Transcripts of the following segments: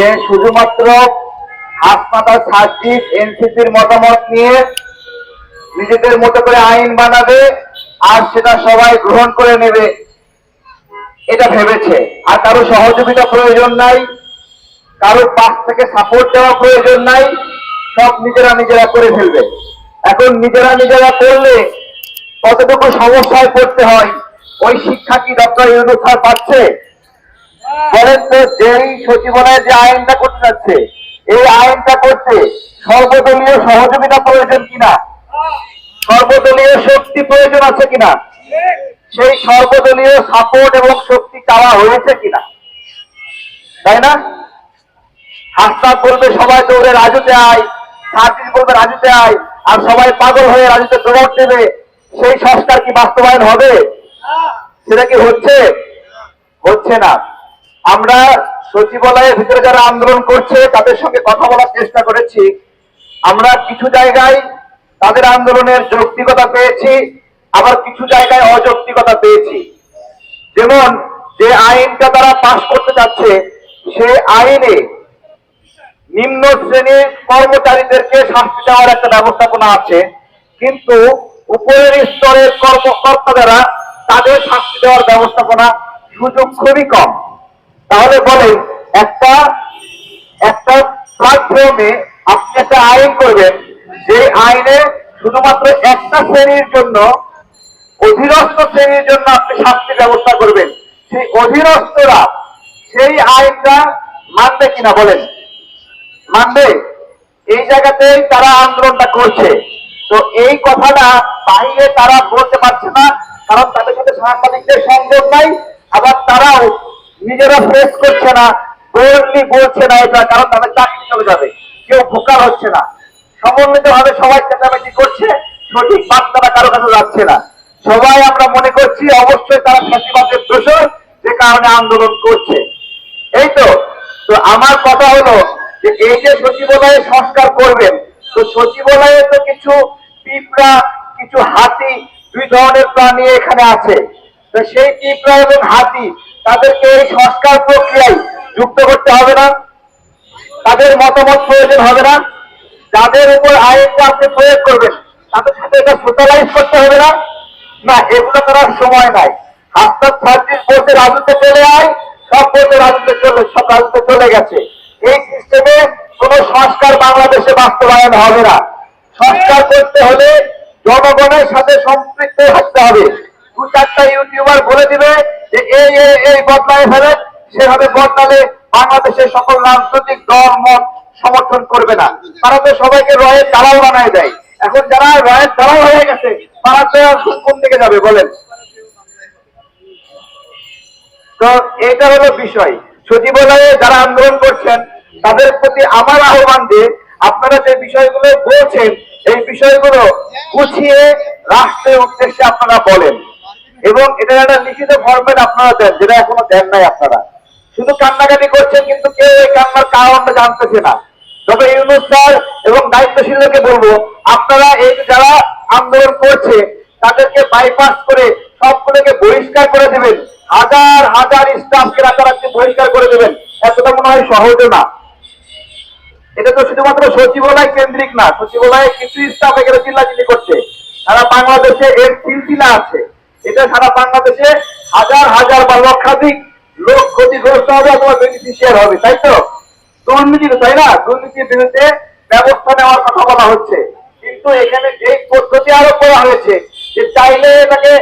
যে শুধুমাত্র হাসপাতাল সার্ভিস এনসিসির মতামত নিয়ে নিজেদের মতো করে আইন বানাবে আর সেটা সবাই গ্রহণ করে নেবে, এটা ভেবেছে। আর কারও সহযোগিতা প্রয়োজন নাই কারোর পাশ থেকে সাপোর্ট দেওয়া প্রয়োজন নাই, সব নিজেরা নিজেরা করে ফেলবে। এখন নিজেরা নিজেরা করলে কতটুকু সমস্যায় পড়তে হয়, ওই শিক্ষা কি ডক্টর ইউনুস স্যার পাচ্ছে? বলেন তো, যেই সচিবালয়ে যে আইনটা করতে যাচ্ছে, এই আইনটা করতে সর্বদলীয় সহযোগিতা প্রয়োজন কিনা? সর্বদলীয় শক্তি প্রয়োজন আছে কিনা? সেই সর্বদলীয় সাপোর্ট এবং শক্তি চাওয়া হয়েছে কিনা? তাই না? হাসপাত বলবে, সবাই দৌড়ে রাজুতে আয়। সার্ভিস বলবে, রাজুতে আয়। আর সবাই পাগল হয়ে রাজুতে দৌড় দেবে। সেই সংস্কার কি বাস্তবায়ন হবে? সেটা কি হচ্ছে? হচ্ছে না। আমরা সচিবালয়ের ভিতরে যারা আন্দোলন করছে, তাদের সঙ্গে কথা বলার চেষ্টা করেছি। আমরা কিছু জায়গায় তাদের আন্দোলনের যৌক্তিকতা পেয়েছি, আবার কিছু জায়গায় অযৌক্তিকতা পেয়েছি। যেমন যে আইনটা তারা পাশ করতে যাচ্ছে সে আইনে নিম্ন শ্রেণির কর্মচারীদেরকে শাস্তি দেওয়ার একটা ব্যবস্থাপনা আছে, কিন্তু উপরের স্তরের কর্মকর্তা যারা, তাদের শাস্তি দেওয়ার ব্যবস্থাপনা সুযোগ খুবই কম। তাহলে বলেন, একটা একটা প্ল্যাটফর্মে আপনি একটা আইন করবেন, যে আইনে শুধুমাত্র একটা শ্রেণির জন্য, অধীনস্থ শ্রেণির জন্য আপনি শাস্তির ব্যবস্থা করবেন। সেই অধীনস্থরা সেই আইনটা মানবে কিনা বলেন? মানবে। এই জায়গাতেই তারা আন্দোলনটা করছে। তো এই কথাটা বাইরে তারা বলতে পারছে না, কারণ তাদের সাথে সাংবাদিকদের সংযোগ নাই, আবার তারাও নিজেরা ফেস করছে না বোল্ডলি বলছে না এটা, কারণ তাদের চাকরি চলে যাবে। কেউ ভোকাল হচ্ছে না। সমন্বিত ভাবে সবাই চেঁচামেচি করছে, সঠিক বার্তাটা কারও কাছে যাচ্ছে না। সবাই আমরা মনে করছি অবশ্যই তারা ফ্যাসিবাদের দোষর, যে কারণে আন্দোলন করছে। এই তো তো আমার কথা হলো যে এই যে সচিবালয়ে সংস্কার করবেন, তো সচিবালয়ে তো কিছু পিঁপড়া, কিছু হাতি, দুই ধরনের প্রাণী এখানে আছে। তো সেই পিঁপড়া এবং হাতি তাদেরকে এই সংস্কার প্রক্রিয়ায় যুক্ত করতে হবে না। তাদের মতামত প্রয়োজন হবে না। যাদের উপর আইনটা আপনি প্রয়োগ করবেন, তাদের সাথে এটা সোশ্যালাইজ করতে হবে না। না, এগুলো করার সময় নাই। হাসপাত সার্ভিস বলতে রাজুতে চলে আয়, সব বলতে রাজুতে চলে, সব রাজুতে চলে গেছে। এই সিস্টেমে কোন সংস্কার বাংলাদেশে বাস্তবায়ন হবে না। সংস্কার করতে হলে জনগণের সাথে সম্পৃক্ত থাকতে হবে। দু চারটা ইউটিউবার বলে দিবে যে এই এই বদলায় ফেলেন সেভাবে বদলালে বাংলাদেশের সকল রাজনৈতিক দল, মত সমর্থন করবে না। তারা তো সবাইকে রয়ের দালাল বানায় দেয়। এখন যারা রয়ের দালাল হয়ে গেছে, তারা তো কোন দিকে যাবে, বলেন? তো এটা হলো বিষয়। সচিবালয়ে যারা আন্দোলন করছেন, তাদের প্রতি আমার আহ্বান যে আপনারা যে বিষয়গুলো বলছেন, এই বিষয়গুলো গুছিয়ে রাষ্ট্রের উদ্দেশ্যে আপনারা বলেন। এবং এটা একটা লিখিত ফর্মেট আপনারা দেন, যেটা এখনও দেন নাই আপনারা। শুধু কান্নাকাটি করছেন, কিন্তু কেউ এই কান্নার কারণটা জানতেছে না। তবে ইউনুস স্যার এবং দায়িত্বশীলকে বলব, আপনারা এই যারা আন্দোলন করছে, তাদেরকে বাইপাস করে সবগুলোকে বহিষ্কার করে দেবেন। হাজার হাজার স্টাফকে রাতারাতি বহিষ্কার করে দেবেন। এতটা মনে হয় সহজ না। এটা তো শুধুমাত্র সচিবালয় কেন্দ্রিক না, সচিবালয়ে কিছু স্টাফ এখানে চিল্লাচিল্লি করছে। তারা বাংলাদেশে এর সিলসিলা আছে। এটা সারা বাংলাদেশে হাজার হাজার বা লক্ষাধিক লোক ক্ষতিগ্রস্ত হবে অথবা বেনিফিশিয়ার হবে, তাই তো? দুর্নীতি তাই না? দুর্নীতির বিরুদ্ধে ব্যবস্থা নেওয়ার কথা বলা হচ্ছে। কিন্তু এখানে যে পদ্ধতি আরোপ করা হয়েছে, যে চাইলে এটাকে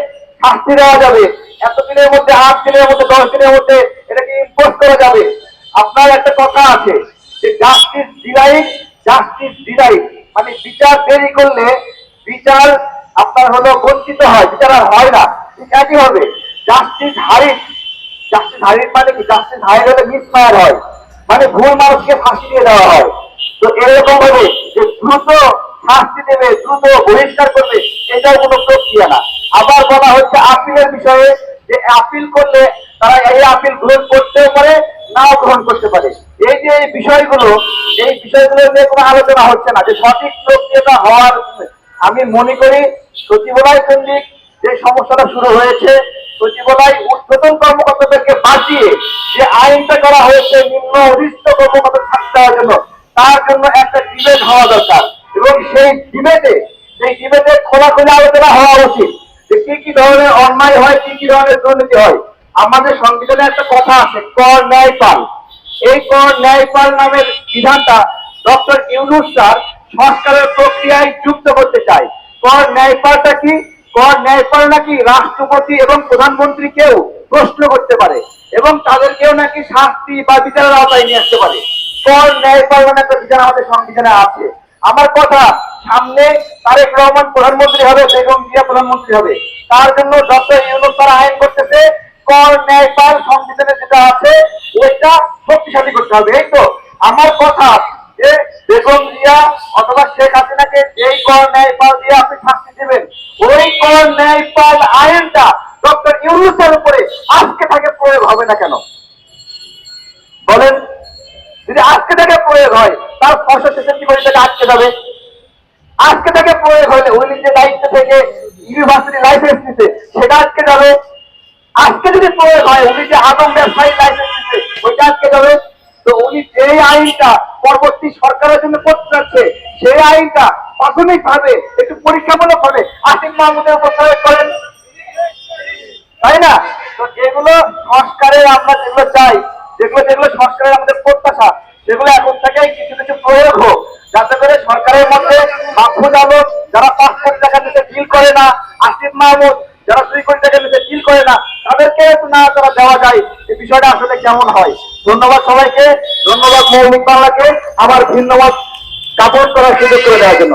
শাস্তি দেওয়া যাবে এত দিনের মধ্যে, আট দিনের মধ্যে, দশ দিনের মধ্যে এটাকে ইম্পোজ করা যাবে। আপনার একটা কথা আছে, যে জাস্টিস ডিলাইট জাস্টিস ডিলাইট মানে বিচার দেরি করলে বিচার আপনার হলো বঞ্চিত হয় বিচার আর হয় না। ঠিক একই হবে জাস্টিস হারিট জাস্টিস হারিট মানে কি? জাস্টিস হারিট হলে মিসফায়ার হয় মানে ভুল মানুষকে ফাঁসি দিয়ে দেওয়া হয়। তো এরকম ভাবে যে দ্রুত শাস্তি দেবে, দ্রুত বহিষ্কার করবে, এটাও কোনো প্রক্রিয়া না। আবার বলা হচ্ছে আপিলের বিষয়ে যে আপিল করলে তারা এই আপিল গ্রহণ করতেও পারে, নাও গ্রহণ করতে পারে। এই যে এই বিষয়গুলো এই বিষয়গুলো নিয়ে কোনো আলোচনা হচ্ছে না, যে সঠিক প্রক্রিয়াটা হওয়ার আমি মনে করি সচিবালয় কেন্দ্রিক যে সমস্যাটা শুরু হয়েছে, সচিবালয় ঊর্ধ্বতন কর্মকর্তাদেরকে বাঁচিয়ে যে আইনটা করা হয়েছে, নিম্ন অধিষ্ঠ কর্মকর্তা থাকতে দেওয়ার জন্য, তার জন্য একটা ডিবেট হওয়া দরকার। এবং সেই ডিবেটে সেই ডিবেটে খোলাখুলি আলোচনা হওয়া উচিত যে কি কি ধরনের অন্যায় হয়, কি কি ধরনের দুর্নীতি হয়। আমাদের সংবিধানে একটা কথা আছে, কর ন্যায় পাল। এই কর ন্যায়পাল নামের বিধানটা ডক্টর ইউনুস স্যার সংস্কারের প্রক্রিয়ায় যুক্ত করতে চায়। কর ন্যায়পালটা কি? কর ন্যায়পাল নাকি রাষ্ট্রপতি এবং প্রধানমন্ত্রীকেও প্রশ্ন করতে পারে এবং তাদেরকেও নাকি শাস্তি বা বিচারের আওতায় নিয়ে আসতে পারে? কর ন্যায়পাল নামে একটা বিধান আমাদের সংবিধানে আছে। আমার কথা, সামনে তারেক রহমান প্রধানমন্ত্রী হবে বেগম জিয়া প্রধানমন্ত্রী হবে। তার জন্য ডক্টর ইউনুস স্যার আইন করতেছে, কর ন্যায়পাল সংবিধানে যেটা আছে, এটা শক্তিশালী করতে হবে, এই তো? আমার কথা যে বেগম শেখ যেই কর ন্যায়পাল দিয়ে আপনি শাস্তি দেবেন। ওই কর ন্যায়পাল আইনটা ডক্টর ইউনুসের উপরে আজকে থেকে প্রয়োগ হবে না কেন? বলেন, যদি আজকে থেকে প্রয়োগ তার ফসল শেষের কি তাকে আটকে যাবে। আজকে যদি প্রয়োগ হয়, উনি যে আদম লাইসেন্স নিতে, ওইটা আজকে যাবে। তো উনি যে আইনটা পরবর্তী সরকারের জন্য করতে যাচ্ছে, সেই আইনটা প্রাথমিক ভাবে একটু পরীক্ষামূলক ভাবে আসিফ মাহমুদের প্রয়োগ করেন। তাই না? তো যেগুলো সংস্কারের আমরা যেগুলো চাই, যেগুলো যেগুলো সংস্কারের আমাদের প্রত্যাশা, সেগুলো এখন থেকেই কিছু কিছু প্রয়োগ হোক। যাতে করে সরকারের মধ্যে মাহফুজ আলম যারা পাঁচ কোটি টাকা নিতে ডিল করে না, আসিফ মাহমুদ যারা দুই কোটি টাকা নিতে ডিল করে না, তাদেরকে না তারা দেওয়া যায়। এই বিষয়টা আসলে কেমন হয়? ধন্যবাদ সবাইকে। ধন্যবাদ মৌলিক বাংলাকে। আমার ভিন্নমত স্থাপন করার সুযোগ করে দেওয়ার জন্য।